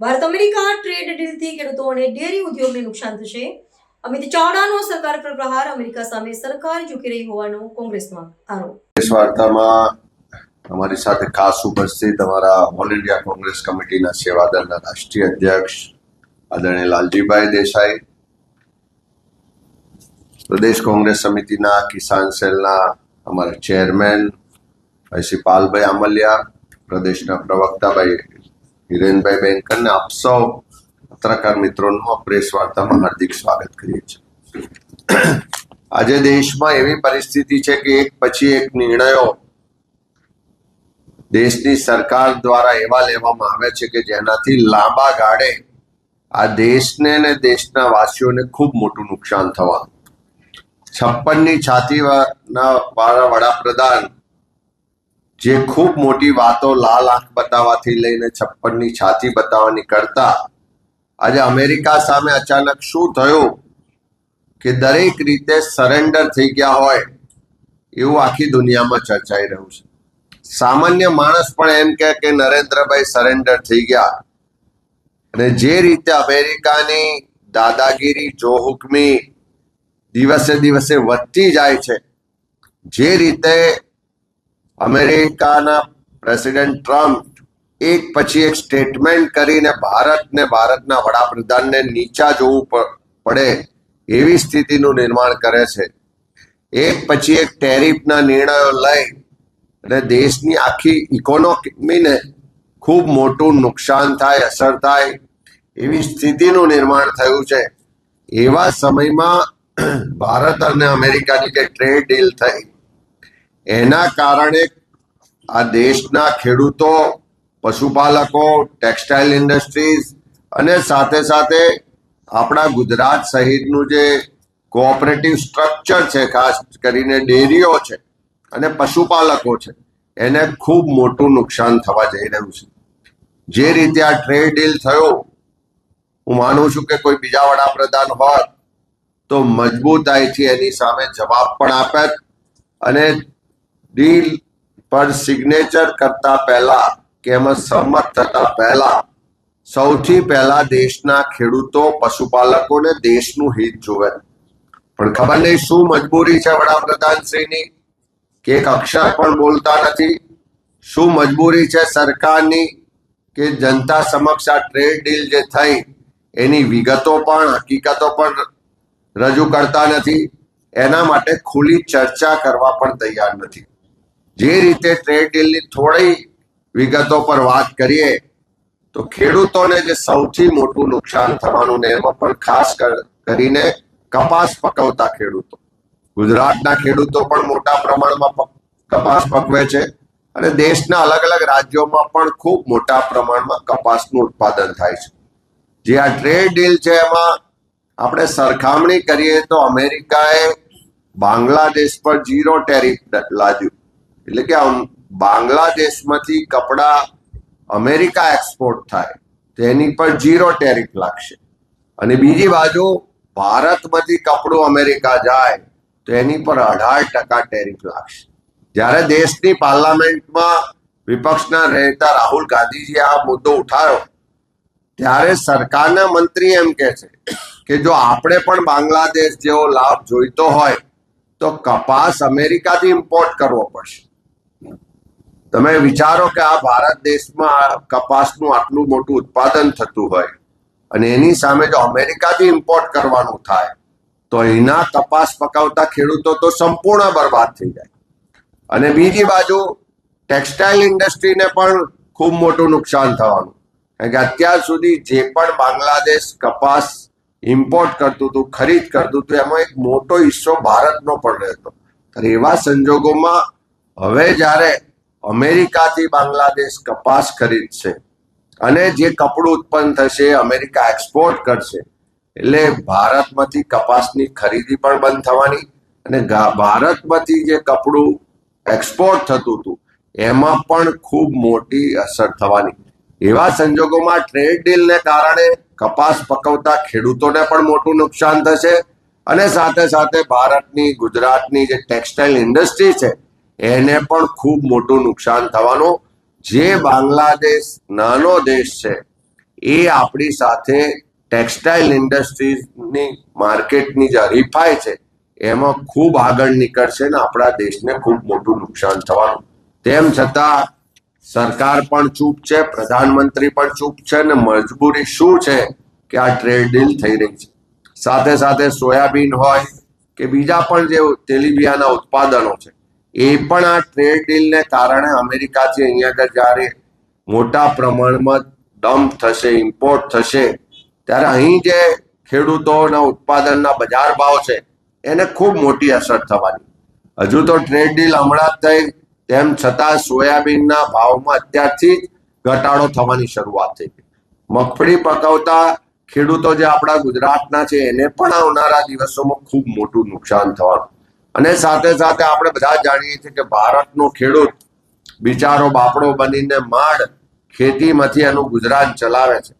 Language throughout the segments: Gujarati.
ભારત અમેરિકા ટ્રેડ ડીલથી ખેડૂતો અને ડેરી ઉદ્યોગને નુકસાન થશે. અમિત ચાવડાનો સરકાર પર પ્રહાર, અમેરિકા સામે સરકાર ઝૂકી રહી હોવાનો કોંગ્રેસનો આરોપ. વાર્તામાં અમારી સાથે ખાસ ઉપસ્થિત અમારા ઓલ ઇન્ડિયા કોંગ્રેસ કમિટીના સેવાદળના રાષ્ટ્રીય અધ્યક્ષ આદરણીય લાલજીભાઈ દેસાઈ, પ્રદેશ કોંગ્રેસ સમિતિના કિસાન સેલના અમારા ચેરમેન ભાઈ પાલભાઈ આમલિયા, પ્રદેશના પ્રવક્તા ભાઈ હિરેનભાઈ બેનકર ને આપ સૌ પત્રકાર મિત્રોનું પ્રેસ વાર્તામાં હાર્દિક સ્વાગત કરીએ છીએ. આજે દેશમાં એવી પરિસ્થિતિ છે કે એક પછી એક નિર્ણયો દેશની સરકાર દ્વારા એવા લેવામાં આવે છે કે જેનાથી લાંબા ગાળે આ દેશને ને દેશના વાસીઓને ખૂબ મોટું નુકસાન થવાનું. છપ્પનની છાતી વાળા વડાપ્રધાન જે ખૂબ મોટી વાતો લાલ આંખ બતાવવાથી લઈને છપ્પનની છાતી બતાવવાની કરતા, આજે અમેરિકા સામે અચાનક શું થયું કે દરેક રીતે સરેન્ડર થઈ ગયા હોય, એવું આખી દુનિયામાં ચર્ચાઈ રહ્યું છે. સામાન્ય માણસ પણ એમ કહે કે નરેન્દ્રભાઈ સરેન્ડર થઈ ગયા. અને જે રીતે અમેરિકાની દાદાગીરી જોહુકમી દિવસે દિવસે વધતી જાય છે, જે રીતે અમેરિકાના પ્રેસિડેન્ટ ટ્રમ્પ એક પછી એક સ્ટેટમેન્ટ કરીને ભારતને ભારતના વડાપ્રધાનને નીચા જોવું પડે એવી સ્થિતિનું નિર્માણ કરે છે. એક પછી એક ટેરિફના નિર્ણયો લઈ અને દેશની આખી ઇકોનોમીને ખૂબ મોટું નુકસાન થાય, અસર થાય એવી સ્થિતિનું નિર્માણ થયું છે. એવા સમયમાં ભારત અને અમેરિકાની જે ટ્રેડ ડીલ થઈ એના કારણે આ દેશના ખેડૂતો, પશુપાલકો, ટેક્સટાઇલ ઇન્ડસ્ટ્રીઝ અને સાથે સાથે આપણા ગુજરાત સહિતનું જે કોઓપરેટિવ સ્ટ્રક્ચર છે, ખાસ કરીને ડેરીઓ છે અને પશુપાલકો છે, એને ખૂબ મોટું નુકસાન થવા જઈ રહ્યું છે. જે રીતે આ ટ્રેડ ડીલ થયો, હું માનું છું કે કોઈ બીજા વડાપ્રધાન હોત, તો મજબૂતાઈથી એની સામે જવાબ પણ આપત અને ડીલ પર સિગ્નેચર કરતા પહેલા કે એમાં સહમત થતા પહેલા, સૌથી પહેલા દેશના ખેડૂતો, પશુપાલકોને દેશનું હિત જોવે પણ ખબર નહીં શું મજબૂરી છે વડાપ્રધાન શ્રીની કે એક અક્ષર પણ બોલતા નથી? શું મજબૂરી છે સરકારની? કે જનતા સમક્ષ આ ટ્રેડ ડીલ જે થઈ, એની વિગતો પણ, હકીકતો પણ રજૂ કરતા નથી? એના માટે ખુલ્લી ચર્ચા કરવા પણ તૈયાર નથી. જે રીતે ટ્રેડ ડીલની થોડી વિગતો પર વાત કરીએ, તો ખેડૂતોને જે સૌથી મોટું નુકસાન થવાનું ને એમાં પણ ખાસ કરીને કપાસ પકવતા ખેડૂતો. ગુજરાતના ખેડૂતો પણ મોટા પ્રમાણમાં કપાસ પકવે છે અને દેશના અલગ અલગ રાજ્યોમાં પણ ખૂબ મોટા પ્રમાણમાં કપાસનું ઉત્પાદન થાય છે. જે આ ટ્રેડ ડીલ છે એમાં આપણે સરખામણી કરીએ તો અમેરિકાએ બાંગ્લાદેશ પર ઝીરો ટેરિફ લાદ્યું. એટલે કે બાંગ્લાદેશમાંથી કપડા અમેરિકા એક્સપોર્ટ થાય તેની પર ઝીરો ટેરિફ લાગશે. અને બીજી બાજુ, ભારતમાંથી કપડું અમેરિકા જાય, તો એની પર અઢાર ટકા ટેરિફ લાગશે. જ્યારે દેશની પાર્લામેન્ટમાં વિપક્ષના નેતા રાહુલ ગાંધીજીએ આ મુદ્દો ઉઠાવ્યો, ત્યારે સરકારના મંત્રી એમ કે છે કે જો આપણે પણ બાંગ્લાદેશ જેવો લાભ જોઈતો હોય, તો કપાસ અમેરિકાથી ઇમ્પોર્ટ કરવો પડશે. તમે વિચારો કે આ ભારત દેશમાં કપાસનું આટલું મોટું ઉત્પાદન થતું હોય અને એની સામે જો અમેરિકાથી ઇમ્પોર્ટ કરવાનું થાય, તો એના કપાસ પકાવતા ખેડૂતો તો સંપૂર્ણ બરબાદ થઈ જાય. અને બીજી બાજુ ટેક્સટાઇલ ઇન્ડસ્ટ્રીને પણ ખૂબ મોટું નુકસાન થવાનું. કારણ કે અત્યાર સુધી જે પણ બાંગ્લાદેશ કપાસ ઇમ્પોર્ટ કરતું હતું, ખરીદ કરતું હતું, એમાં એક મોટો હિસ્સો ભારતનો પણ રહેતો. એવા સંજોગોમાં હવે જ્યારે અમેરિકાથી બાંગ્લાદેશ કપાસ ખરીદશે. અને જે કપડું ઉત્પન્ન થશે અમેરિકા એક્સપોર્ટ કરશે. એટલે ભારતમાંથી કપાસની ખરીદી પણ બંધ થવાની અને ભારતમાંથી જે કપડું એક્સપોર્ટ થતું હતું, એમાં પણ ખૂબ મોટી અસર થવાની. એવા સંજોગોમાં ટ્રેડ ડીલને કારણે કપાસ પકવતા ખેડૂતોને પણ મોટું નુકસાન થશે અને સાથે સાથે ભારતની, ગુજરાતની જે ટેક્સટાઇલ ઇન્ડસ્ટ્રી છે એને પણ ખૂબ મોટું નુકસાન થવાનું. જે બાંગ્લાદેશ નાનો દેશ છે, એ આપણી સાથે ટેક્સટાઇલ ઇન્ડસ્ટ્રીઝની માર્કેટની જે હરીફાઈ છે, એમાં ખૂબ આગળ નીકળશે ને આપણા દેશને ખૂબ મોટું નુકસાન થવાનું. તેમ છતાં, સરકાર પણ ચૂપ છે, પ્રધાનમંત્રી પણ ચૂપ છે ને મજબૂરી શું છે કે આ ટ્રેડ ડીલ થઈ રહી છે. સાથે સાથે સોયાબીન હોય કે બીજા પણ જે તેલીબિયાના ઉત્પાદનો છે એ પણ આ ટ્રેડ ડીલને કારણે અમેરિકાથી અહીંયા આગળ જ્યારે મોટા પ્રમાણમાં ડમ્પ થશે ઇમ્પોર્ટ થશે, ત્યારે અહીં જે ખેડૂતોના ઉત્પાદનના બજાર ભાવ છે, એને ખૂબ મોટી અસર થવાની. હજુ તો ટ્રેડ ડીલ હમણાં થઈ, તેમ છતાં સોયાબીનના ભાવમાં અત્યારથી ઘટાડો થવાની શરૂઆત થઈ મગફળી પકવતા ખેડૂતો જે આપણા ગુજરાતના છે, એને પણ આવનારા દિવસોમાં ખૂબ મોટું નુકસાન થવાનું. અને સાથે સાથે આપણે બધા જાણીએ છીએ કે ભારતનો ખેડૂત બિચારો બાપડો બનીને માળ ખેતીમાંથી એનું ગુજરાન ચલાવે છે.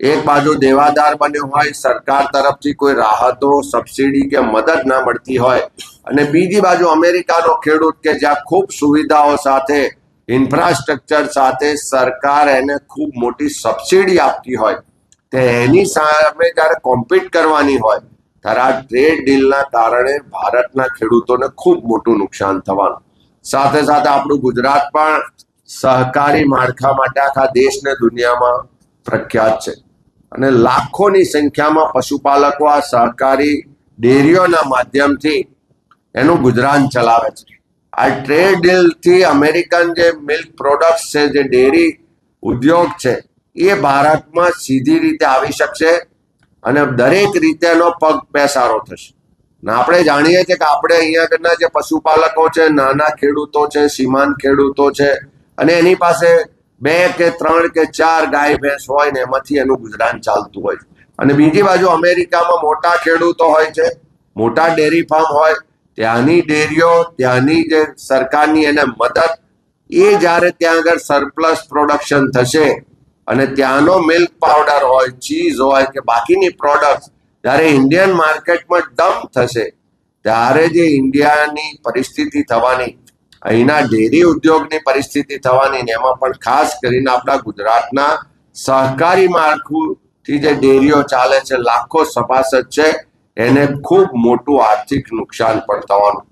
એક બાજુ દેવાદાર બન્યો હોય, સરકાર તરફથી કોઈ રાહતો, સબસિડી કે મદદ ના મળતી હોય અને બીજી બાજુ અમેરિકાનો ખેડૂત કે જ્યાં ખૂબ સુવિધાઓ સાથે, ઇન્ફ્રાસ્ટ્રક્ચર સાથે સરકાર એને ખૂબ મોટી સબસિડી આપતી હોય, તે એની સામે જ્યારે કોમ્પિટ કરવાની હોય ત્યારે ટ્રેડ ડીલના કારણે ભારતના ખેડૂતોને ખૂબ મોટું નુકસાન થવાનું. સાથે સાથે આપણું ગુજરાત પણ સહકારી માળખા માટે આખા દેશને દુનિયામાં પ્રખ્યાત છે. અને લાખોની સંખ્યામાં પશુપાલકો આ સહકારી ડેરીઓના માધ્યમથી એનું ગુજરાન ચલાવે છે. આ ટ્રેડ ડીલથી અમેરિકન જે મિલ્ક પ્રોડક્ટ્સ છે, જે ડેરી ઉદ્યોગ છે, એ ભારતમાં સીધી રીતે આવી શકશે અને દરેક રીતેનો પગ પેસારો થશે. ને આપણે જાણીએ છીએ કે આપણે અહીંયા આગળના જે પશુપાલકો છે, નાના ખેડૂતો છે સીમાંત ખેડૂતો છે, અને એની પાસે બે કે ત્રણ કે ચાર ગાય ભેંસ હોય ને એમાંથી એનું ગુજરાન ચાલતું હોય છે. અને બીજી બાજુ અમેરિકામાં મોટા ખેડૂતો હોય છે, મોટા ડેરી ફાર્મ હોય, ત્યાંની ડેરીઓ, ત્યાંની જે સરકારની એને મદદ, એ જ્યારે ત્યાં આગળ સરપ્લસ પ્રોડક્શન થશે અને ત્યાંનો મિલ્ક પાવડર હોય ચીઝ હોય કે બાકીની પ્રોડક્ટ જ્યારે ઇન્ડિયન માર્કેટમાં ડમ્પ થશે, ત્યારે જે ઇન્ડિયાની પરિસ્થિતિ થવાની, અહીંના ડેરી ઉદ્યોગની પરિસ્થિતિ થવાની ને એમાં પણ ખાસ કરીને આપણા ગુજરાતના સહકારી માળખુંથી જે ડેરીઓ ચાલે છે, લાખો સભાસદ છે, એને ખૂબ મોટું આર્થિક નુકસાન પણ થવાનું.